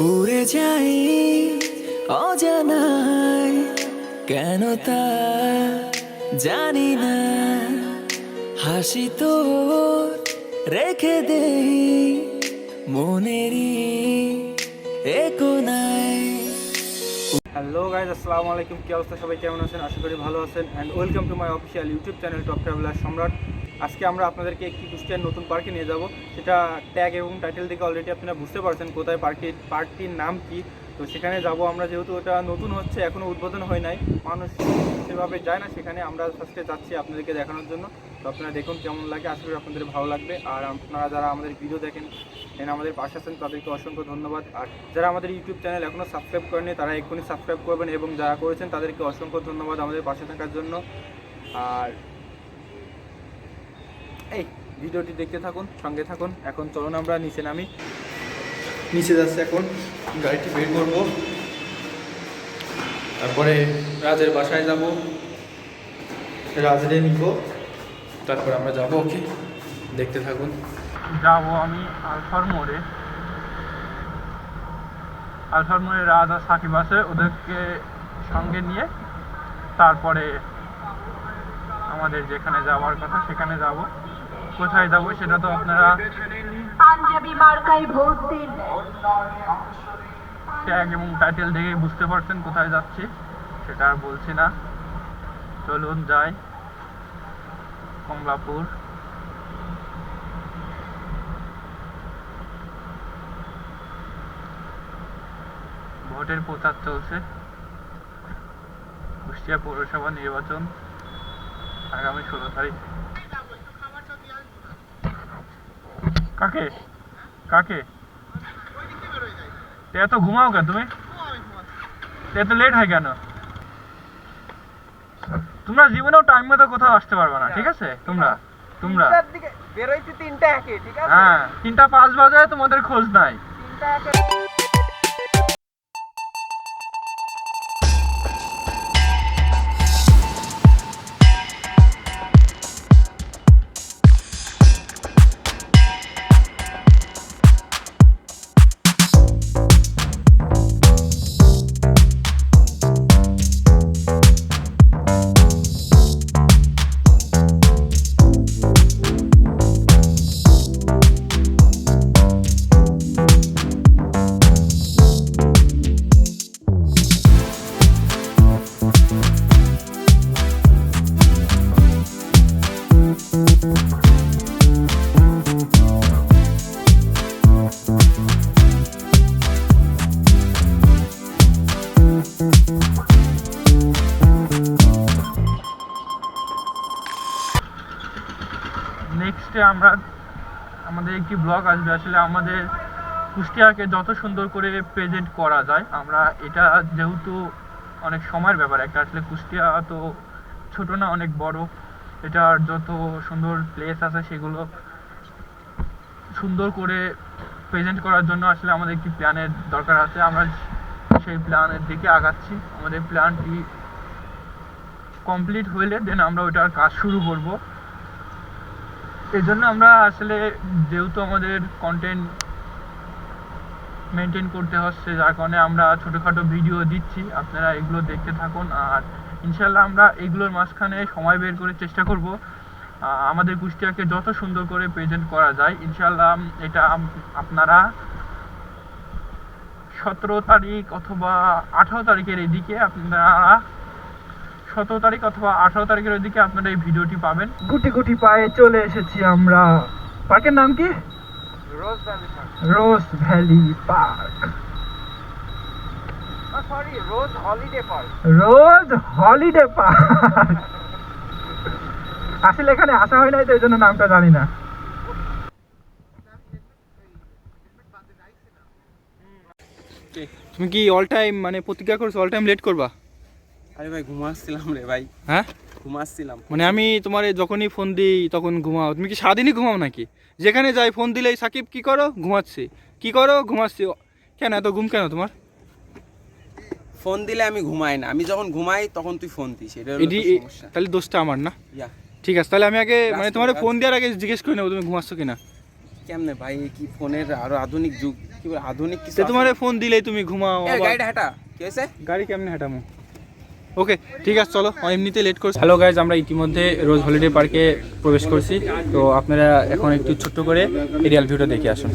উড়ে যাই অজানায়। কেন তা জানি না। হাসি তো রেখে দেই মনেরই একোনায়। হ্যালো গাইজ, আসসালামু আলাইকুম। কি অবস্থা? সবাই কেমন আছেন? আশা করি ভালো আছেন। And welcome to my official YouTube channel top traveller Samrat. আজকে আমরা আপনাদেরকে একটি কুষ্টিয়ার নতুন পার্কে নিয়ে যাব। সেটা ট্যাগ এবং টাইটেল থেকে অলরেডি আপনারা বুঝতে পারছেন কোথায় পার্কে পার্কটির নাম কি। তো সেখানে যাব আমরা, যেহেতু ওটা নতুন হচ্ছে এখনও উদ্বোধন হয় নাই। মানুষ সেভাবে যায় না, সেখানে আমরা ফার্স্টে যাচ্ছি আপনাদেরকে দেখানোর জন্য। তো আপনারা দেখুন কেমন লাগে, আশা করি আপনাদের ভালো লাগবে। আর আপনারা যারা আমাদের ভিডিও দেখেন এখানে আমাদের পাশে আছেন, তাদেরকে অসংখ্য ধন্যবাদ। আর যারা আমাদের ইউটিউব চ্যানেল এখনও সাবস্ক্রাইব করেনি তারা এক্ষুনি সাবস্ক্রাইব করবেন এবং যারা করেছেন, তাদেরকে অসংখ্য ধন্যবাদ আমাদের পাশে থাকার জন্য। আর এই ভিডিওটি দেখতে থাকুন সঙ্গে থাকুন। এখন চলুন আমরা নিচে নামি। নিচে যাচ্ছে এখন গাড়িটি বের করব। তারপরে রাজের বাসায় যাব। রাজরে নিব। তারপর আমরা যাব। ওকে দেখতে থাকুন। যাব আমি আলফার মোড়ে। আলফার মোড়ে রাজ আর সাকিব আছে ওদেরকে সঙ্গে নিয়ে তারপরে আমাদের যেখানে যাওয়ার কথা সেখানে যাব। কোথায় যাব সেটা তো আপনারা পাঞ্জাবি মার্কায় ভোট দিন ট্যাগ এবং টাইটেল দেখে বুঝতে পারছেন কোথায় যাচ্ছি সেটা আর বলছি না। চলুন যাই। কমলাপুর। ভোটের প্রচার চলছে। কুষ্টিয়া পৌরসভা নির্বাচন আগামী ষোলো তারিখ। কাকে? কাকে? এত ঘুমাও কেন তুমি? এত লেট হয় কেন? তোমরা জীবনেও টাইম মতো কোথাও আসতে পারবে না ঠিক আছে? তোমরা তোমরা। বেরোইছি তিনটা একে ঠিক আছে? হ্যাঁ তিনটা পাঁচ বাজে তোমাদের খোঁজ নাই। তিনটা একে। নেক্সটে আমরা, আমাদের একটি ব্লগ আসবে। আসলে আমাদের কুষ্টিয়াকে যত সুন্দর করে প্রেজেন্ট করা যায়, আমরা এটা যেহেতু অনেক সময়ের ব্যাপার, একটা আসলে কুষ্টিয়া তো ছোট না, অনেক বড়। এটার যত সুন্দর প্লেস আছে, সেগুলো সুন্দর করে প্রেজেন্ট করার জন্য আসলে আমাদের একটি প্ল্যানের দরকার আছে। আমরা সেই প্ল্যানের দিকে আগাচ্ছি। আমাদের প্ল্যানটি কমপ্লিট হইলে দেন আমরা ওইটার কাজ শুরু করব। এই জন্য আমরা আসলে যেহেতু আমাদের কন্টেন্ট মেনটেন করতে হচ্ছে, যার কারণে আমরা ছোটোখাটো ভিডিও দিচ্ছি। আপনারা এগুলো দেখতে থাকুন। আর ইনশাল্লাহ আমরা এগুলোর মাঝখানে সময় বের করে চেষ্টা করব। আমাদের কুষ্টিয়াকে যত সুন্দর করে প্রেজেন্ট করা যায় ইনশাল্লাহ এটা আপনারা সতেরো তারিখ অথবা আঠারো তারিখের এদিকে আপনারা সতেরো তারিখ অথবা আঠারো তারিখের ওইদিকে আপনারা এই ভিডিওটি পাবেন। গুটি গুটি পায়ে চলে এসেছি আমরা। পার্কের নাম কি? Rose Valley Park. Rose Holiday Park. Rose Holiday Park. আসলে এখানে আসা হয় নাই তো এই জন্য নামটা জানি না। তুমি কি অল টাইম মানে প্রতিজ্ঞা করছ অল টাইম লেট করবা? আরে ভাই ঘুমাচ্ছিলাম রে ভাই। হ্যাঁ? ঘুমাচ্ছিলাম। মানে আমি তোমার যখনই ফোন দিই তখন ঘুমাও। তুমি কি সারাদিনই ঘুমাও নাকি? যেখানে যাই ফোন দিলেই সাকিব কি করো? ঘুমাচ্ছি। কি করো? ঘুমাচ্ছি। কেন এত ঘুম কেন তোমার? ফোন দিলে আমি ঘুমাই না। আমি যখন ঘুমাই তখন তুই ফোন দিস। এটা এটি তাহলে দোষটা আমার না? ঠিক আছে তাহলে আমি আগে মানে তোমার ফোন দেওয়ার আগে জিজ্ঞেস করে নেব তুমি ঘুমাচ্ছ কিনা। কেমনে ভাই কি ফোনের আরও আধুনিক যুগ? কি আধুনিক কিছু তোমার ফোন দিলেই তুমি ঘুমাও? গাড়িটা হাঁটা। কি হয়েছে? গাড়ি কেমনে হাঁটামো? ওকে, ঠিক আছে, চলো এমনিতে লেট করছি। হ্যালো গাইজ আমরা ইতিমধ্যে রোজ হলিডে পার্কে প্রবেশ করছি। তো আপনারা এখন একটু ছোট্ট করে এরিয়াল ভিউটা দেখে আসুন।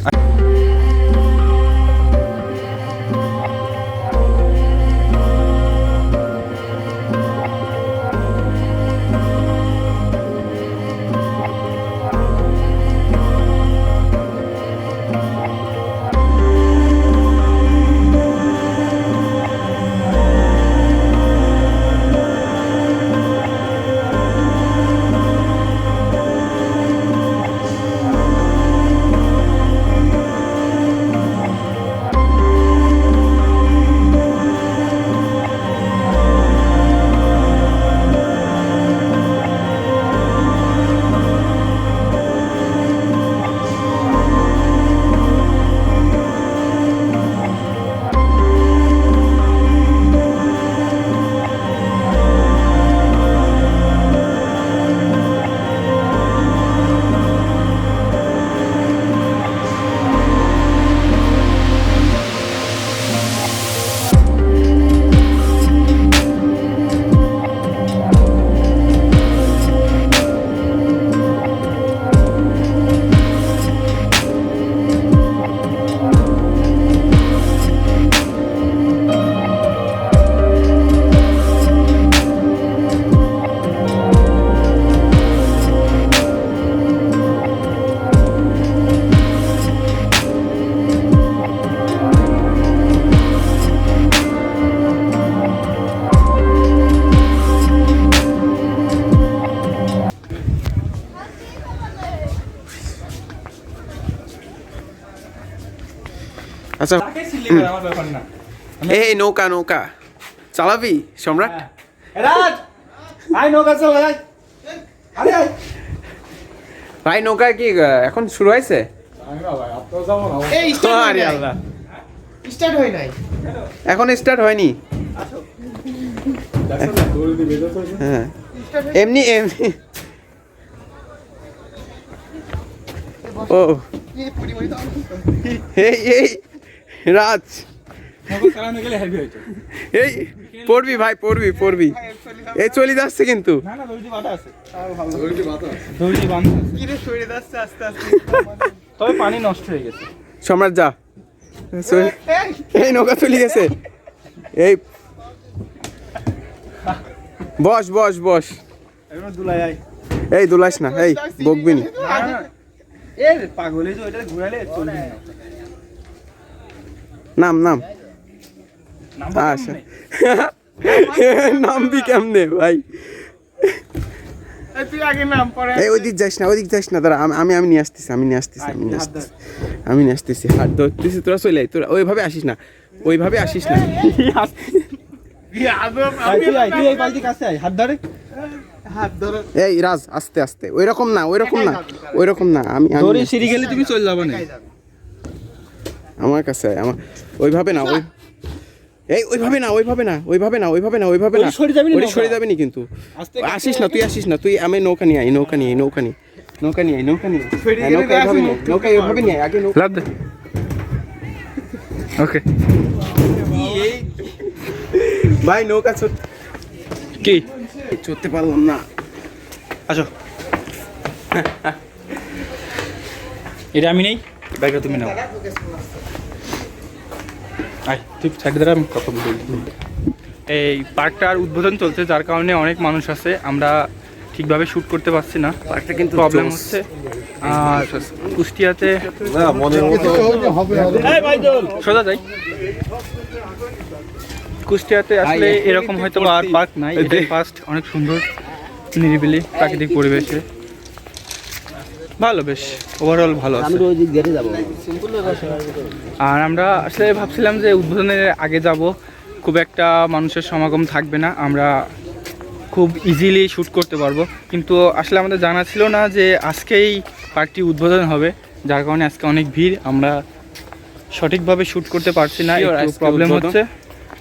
আচ্ছা এই নৌকা নৌকা। চালাবি সম্রাট? রাজ! নৌকা চল আয়। আরে আয়। ভাই নৌকা কি এখন শুরু হয়েছে? হয় হয় এখন স্টার্ট হয়নি। হ্যাঁ। এমনি এমনি। ও। এই এই। রাজ। এই, পড়বি ভাই, পড়বি পড়বি। এই চলে যাচ্ছে কিন্তু। তবে পানি নষ্ট হয়ে গেছে সম্রাট, যা। এই নৌকা চলে গেছে। এই। বস বস বস। এই দুলাস না, এই, বকবি নি। না না এর পাগল ঘুরালে নাম নাম। আচ্ছা। নামবি কেমনে ভাই? এই তুই আগে নাম পরে এই ওইদিক যাইস না ওইদিক যাইস না দাঁড়া আমি আমি নিয়ে আসতেছি আমি নিয়ে আসতেছি আমি নিয়ে আসতেছি। আমি নিয়ে আসতেছি হাত ধরতেছি তোরা চলে আয় তোরা ওইভাবে আসিস না ওইভাবে আসিস না। এই বালতি কাছে আয় হাত ধরে। এই রাজ আস্তে আস্তে ওই রকম না ওই রকম না ওই রকম না আমি আমি সিঁড়ি গেলে তুমি চলে যাবে না। আমার কাছে আয়, আমার ওইভাবে না ওই এই ওইভাবে না ওইভাবে না ওইভাবে না ওইভাবে না ওইভাবে না। সরে যাবি না সরে যাবে না কিন্তু। আসিস না তুই আসিস না তুই আমি নৌকা নিয়ে আই নৌকা নিয়ে নৌকা নিয়ে নৌকা নিয়ে নৌকা নিয়ে হ্যাঁ, নৌকা এইভাবে নিয়ে নৌকা এইভাবে নিয়ে আগে নৌকা ওকে। ভাই নৌকা চড় কি? চড়তে পারলাম না। আসো। এটা আমি নেই? ব্যাগটা তুমি নাও। আয় তুই সাইডে দাঁড়া আমি কথা বলি। এই পার্কটার উদ্বোধন চলছে যার কারণে অনেক মানুষ আছে। আমরা ঠিকভাবে শ্যুট করতে পারছি না। পার্কটা কিন্তু প্রবলেম হচ্ছে। আর কুষ্টিয়াতে সোজা যাই। কুষ্টিয়াতে আসলে এরকম হয়তো বা আর পার্ক নাই। ফার্স্ট অনেক সুন্দর নিরিবিলি প্রাকৃতিক পরিবেশে। ভালো বেশ। ওভারঅল ভালো আর আমরা আসলে ভাবছিলাম যে উদ্বোধনের আগে যাব। খুব একটা মানুষের সমাগম থাকবে না। আমরা খুব ইজিলি শ্যুট করতে পারব। কিন্তু আসলে আমাদের জানা ছিল না যে আজকেই পার্কটি উদ্বোধন হবে। যার কারণে আজকে অনেক ভিড়। আমরা সঠিকভাবে শ্যুট করতে পারছি না। প্রবলেম হচ্ছে।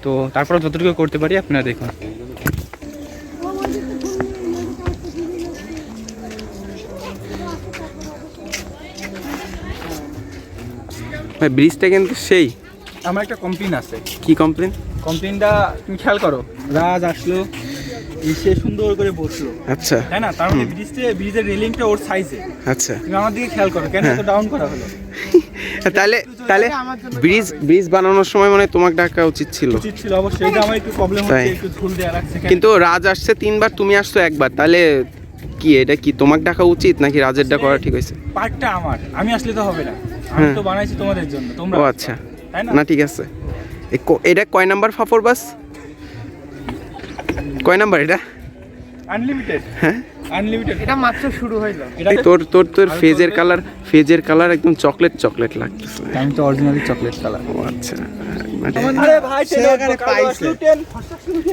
তো তারপর যতটুকু করতে পারি আপনারা দেখুন। ভাই ব্রিজটা কিন্তু সেই। আমার একটা কমপ্লেন আছে। কি কমপ্লেন কমপ্লেনটা তুমি খেয়াল করো রাজ আসলো সে সুন্দর করে বসল। আচ্ছা। তাই না? তার মানে ব্রিজে ব্রিজের রেলিংটা ওর সাইজে আচ্ছা। তুমি আমার দিকে খেয়াল করো কেন এত ডাউন করা হলো? তাহলে তাহলে ব্রিজ ব্রিজ বানানোর সময় মানে তোমাকে ডাকা উচিত ছিল। উচিত ছিল অবশ্যই। এটা আমার একটু প্রবলেম। হচ্ছে একটু ধুল দেওয়া লাগছে কিন্তু রাজ আসছে তিনবার তুমি আসছো একবার। তাহলে কি এটা কি? তোমাকে ডাকা উচিত নাকি রাজেরটা করা ঠিক হয়েছে? পার্টটা আমার। আমি আসলে তো হবে না। আমি হ্যাঁ। তো বানাইছি তোমাদের জন্য তোমরা ও আচ্ছা। তাই না? না ঠিক আছে। এটা কয় নাম্বার ফাফর বাস? কয় নাম্বার এটা? আনলিমিটেড হ্যাঁ। আনলিমিটেড এটা মাত্র শুরু হইল এটা তোর তোর তোর ফেজের কালার ফেজের কালার একদম চকলেট চকলেট লাগতেছে। আমি তো অরিজিনালি চকলেট কালার। ও আচ্ছা। মানে আরে ভাই সেখানে পাইছে।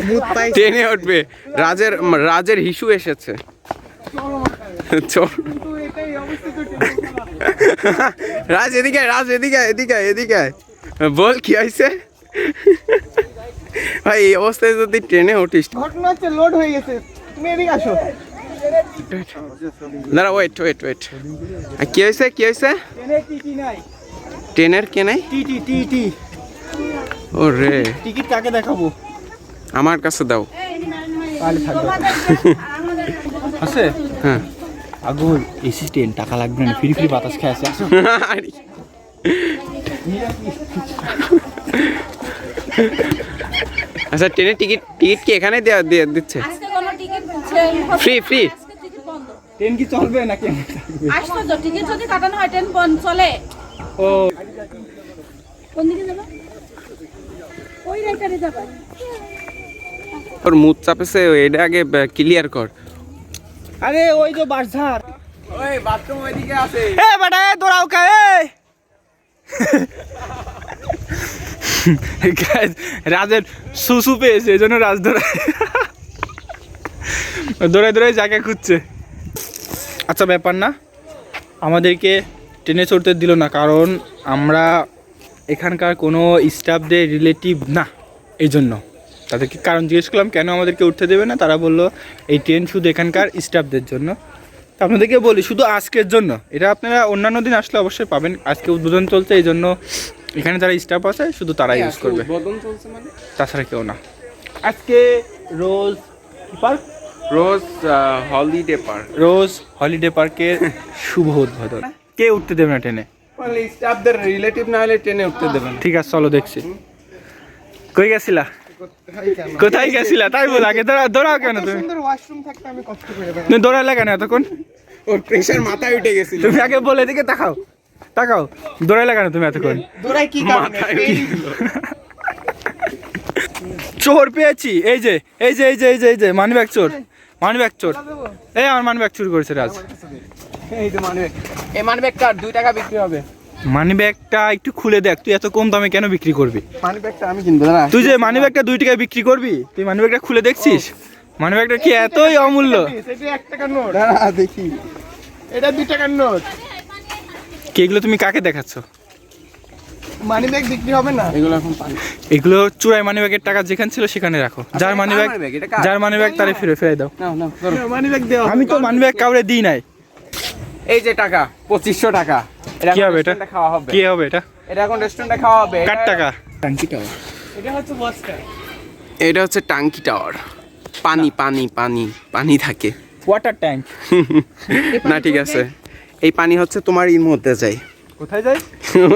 মুখ পাই ট্রেনে উঠবে। রাজের রাজের হিসু এসেছে। চল। রাজ এদিকে রাজ এদিকে এদিকে এদিকে বল কি হয়েছে? ভাই এই অবস্থায় যদি ট্রেনে উঠিস ঘটনা হচ্ছে লোড হয়ে গেছে। তুমি এদিকে আসো। দাঁড়া ওয়েট ওয়েট ওয়েট কি হয়েছে কি হয়েছে? ট্রেনের কে নাই? ও রে টিকিট কাকে দেখাবো? আমার কাছে দাও। আছে? হ্যাঁ। আগুন এসি ট্রেন টাকা লাগবে না ফ্রি ফ্রি বাতাস খেয়ে আছে আচ্ছা ট্রেনের টিকিট টিকিট কি এখানে দেওয়া দিয়ে দিচ্ছে? আজকে কোনো টিকিট ফ্রি ফ্রি আজকে টিকিট বন্ধ। ট্রেন কি চলবে নাকি? আশ্চর্য টিকিট যদি কাটানো হয় ট্রেন বন্ধ চলে। ও। কোন দিকে যাবে? ওই রাইটারে যাবে। ওর মুখ চাপেছে এটা আগে ক্লিয়ার কর। আরে ওই যে বাসঝার ওই বাথরুম ওইদিকে আছে। এ বেটা এ দৌড়াও কা এ। Guys, রাজের সুসু পেয়েছে এই জন্য রাজ দৌড়ায় দৌড়ায় দৌড়ায় জায়গা খুঁজছে। আচ্ছা ব্যাপার না। আমাদেরকে ট্রেনে চড়তে দিল না কারণ আমরা এখানকার কোনো স্টাফদের রিলেটিভ না এই জন্য। তাদেরকে কারণ জিজ্ঞেস করলাম কেন আমাদেরকে উঠতে দেবে না? তারা বলল এই ট্রেন শুধু এখানকার স্টাফদের জন্য। তো আপনাদেরকে বলি শুধু আজকের জন্য এটা আপনারা অন্যান্য দিন আসলে অবশ্যই পাবেন। আজকে উদ্বোধন চলছে এই জন্য এখানে যারা স্টাফ আছে শুধু তারাই ইউজ করবে। মানে? তাছাড়া কেউ না। আজকে Rose Park Rose Holiday Park Rose Holiday পার্কের শুভ উদ্বোধন। কে উঠতে দেবে না ট্রেনে স্টাফদের রিলেটিভ না হলে ট্রেনে উঠতে দেবেন ঠিক আছে চলো দেখছি। কই গেছিলা? কোথায় গেছিলা? তাই বল আগে দৌড়া দৌড়াও কেন তুমি? সুন্দর ওয়াশরুম থাকতে আমি কষ্ট করে তুমি দৌড়ালে কেন এতক্ষণ? ওর প্রেশার মাথায় উঠে গেছিল। তুমি আগে বলে দিকে তাকাও তাকাও। দৌড়ালে কেন তুমি এতক্ষণ? দৌড়াই কি কারণে? মাথায় চোর পেয়েছি এই যে এই যে এই যে এই যে এই যে মানি ব্যাগ চোর মানি ব্যাগ চোর। এই আমার মানি ব্যাগ চুরি করেছে রাজ এই তো মানবে এই মানবে কার? দুই টাকা বিক্রি হবে। মানি ব্যাগটা একটু খুলে দেখ তুই এত কম দামে কেন বিক্রি করবি? মানি ব্যাগটা আমি কিনবো দাঁড়া। তুই যে মানি ব্যাগটা দুই টাকায় বিক্রি করবি তুই মানি ব্যাগটা খুলে দেখছিস? মানি ব্যাগটা কি এতই অমূল্য? এটা এক টাকার নোট? দাঁড়া দেখি। এটা দুই টাকার নোট। কি এগুলো তুমি কাকে দেখাচ্ছ? মানি ব্যাগ বিক্রি হবে না। এগুলো এখন পানি। এগুলো চুরাই মানি ব্যাগের টাকা যেখানে ছিল সেখানে রাখো। যার মানি ব্যাগ? যার মানি ব্যাগ তারে ফিরে ফেলে দাও। নাও নাও মানি ব্যাগ দেওয়া আমি তো মানি ব্যাগ কাউরে দিই নাই। এই যে টাকা পঁচিশশো টাকা। কি হবে এটা? খাওয়া হবে? কি হবে এটা? এটা এখন রেস্টুরেন্টে খাওয়া হবে? কার এটা- টাকা? এটা হচ্ছে বস্তা এটা হচ্ছে টাঙ্কি টাওয়ার পানি পানি পানি পানি থাকে। ওয়াটার ট্যাঙ্ক না ঠিক আছে। এই পানি হচ্ছে তোমার এর মধ্যে যায় কোথায় যাই?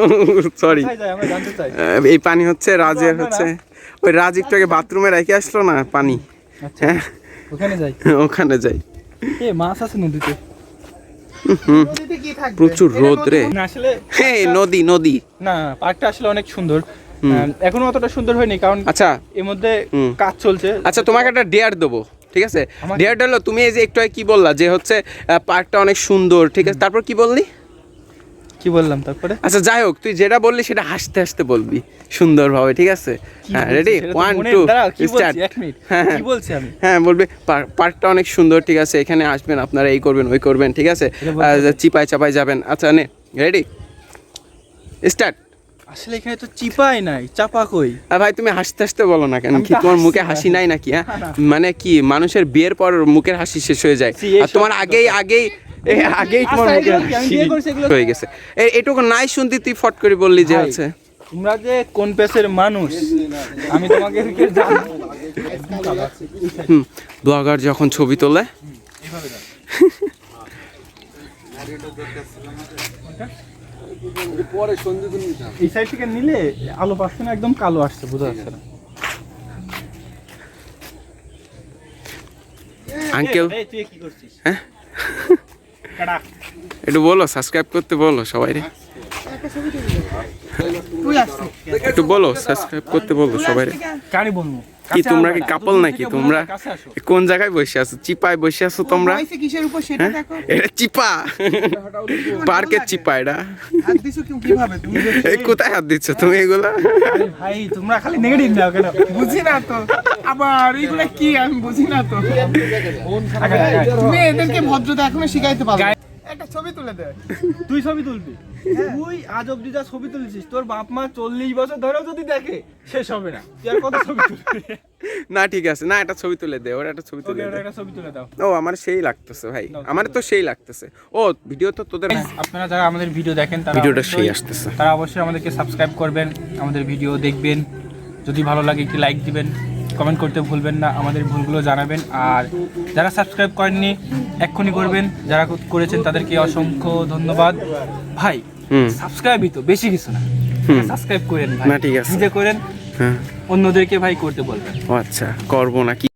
সরি কোথায় যাই? আমরা জানতে চাই। এই পানি হচ্ছে রাজের হচ্ছে ওই রাজ একটু আগে বাথরুমে রেখে আসলো না পানি? আচ্ছা। হ্যাঁ। ওখানে যাই। ওখানে যাই। এ মাছ আছে নদীতে। প্রচুর রোদ। রে হ্যাঁ নদী নদী। না পার্কটা আসলে অনেক সুন্দর। এখনও অতটা সুন্দর হয়নি কারণ আচ্ছা। এর মধ্যে কাজ চলছে। আচ্ছা তোমাকে একটা ডেয়ার দেবো ঠিক আছে? ডেয়ারটা হলো তুমি এই যে একটু কি বললা যে হচ্ছে পার্কটা অনেক সুন্দর ঠিক আছে? তারপর কি বললি? কি বললাম তারপরে? আচ্ছা যাই হোক তুই যেটা বললি সেটা হাসতে হাসতে বলবি সুন্দরভাবে ঠিক আছে? হ্যাঁ রেডি ওয়ান টু? স্টার্ট। হ্যাঁ হ্যাঁ। কি বলছি আমি? হ্যাঁ বলবে পার- পার্কটা অনেক সুন্দর ঠিক আছে? এখানে আসবেন আপনারা এই করবেন ওই করবেন ঠিক আছে? চিপায় চাপায় যাবেন। আচ্ছা নে রেডি স্টার্ট আসলে এখানে তো চিপাই নাই চাপা কই? আর ভাই তুমি হাসতে হাসতে বলো না কেন? কি তোমার মুখে হাসি নাই নাকি হ্যাঁ। মানে কি মানুষের বিয়ের পর মুখের হাসি শেষ হয়ে যায়। আর তোমার আগেই আগেই এই আগেই তোমার আচ্ছা, মুখে হয়ে গেছে। এটুকু নাই শুনতে তুই ফট করে বললি যে ভাই, হচ্ছে। তোমরা যে কোন পেসের মানুষ আমি তোমাকে হুম ব্লগার যখন ছবি তোলে। এই সাইড থেকে নিলে আলো পাচ্ছে না একদম কালো আসছে বোঝা যাচ্ছে না। আঙ্কেল? হ্যাঁ? কাটা। একটু বলো সাবস্ক্রাইব করতে বলো সবাই রে। একটু বলো সাবস্ক্রাইব করতে বলো সবাই রে। কি তোমরা কি কাপল নাকি তোমরা। কোন জায়গায় বসে আছো? চিপায় বসে আছো তোমরা? হয়েছে কিসের উপর সেটা হ্যাঁ? দেখো। এটা চিপা। পার্কের চিপা এটা। হাত দিছো কি কীভাবে? তুমি এই কোথায় হাত দিচ্ছ তুমি এগুলা? ভাই তোমরা খালি নেগেটিভ দাও কেন? বুঝি না তো। আবার এইগুলা কি? আমি বুঝি না তো। আগে, আগে। তুমি এদেরকে ভদ্রতা এখনও শিখাইতে পারো একটা ছবি তুলে দে। তুই ছবি তুলবি? তুই আজ অব্দি যা ছবি তুলছিস তোর বাপ মা চল্লিশ বছর ধরেও যদি দেখে শেষ হবে না। তুই আর কত ছবি তুলবি? না ঠিক আছে। না একটা ছবি তুলে দে ওর একটা ছবি তুলে দে। একটা ছবি তুলে দাও। ও আমার সেই লাগতেছে ভাই। আমার তো সেই লাগতেছে। ও ভিডিও তো তোদের আপনারা যারা আমাদের ভিডিও দেখেন তারা ভিডিওটা সেই আসতেছে। তারা অবশ্যই আমাদেরকে সাবস্ক্রাইব করবেন আমাদের ভিডিও দেখবেন। যদি ভালো লাগে একটি লাইক দিবেন। কমেন্ট করতে ভুলবেন না আমাদের ভুলগুলো জানাবেন। আর যারা সাবস্ক্রাইব করেননি এক্ষুনি করবেন। যারা করেছেন তাদেরকে অসংখ্য ধন্যবাদ। ভাই সাবস্ক্রাইবই তো বেশি কিছু না। সাবস্ক্রাইব করেন ভাই না, ঠিক আছে। নিজে করেন হ্যাঁ। অন্যদেরকে ভাই করতে বলবেন। আচ্ছা করব নাকি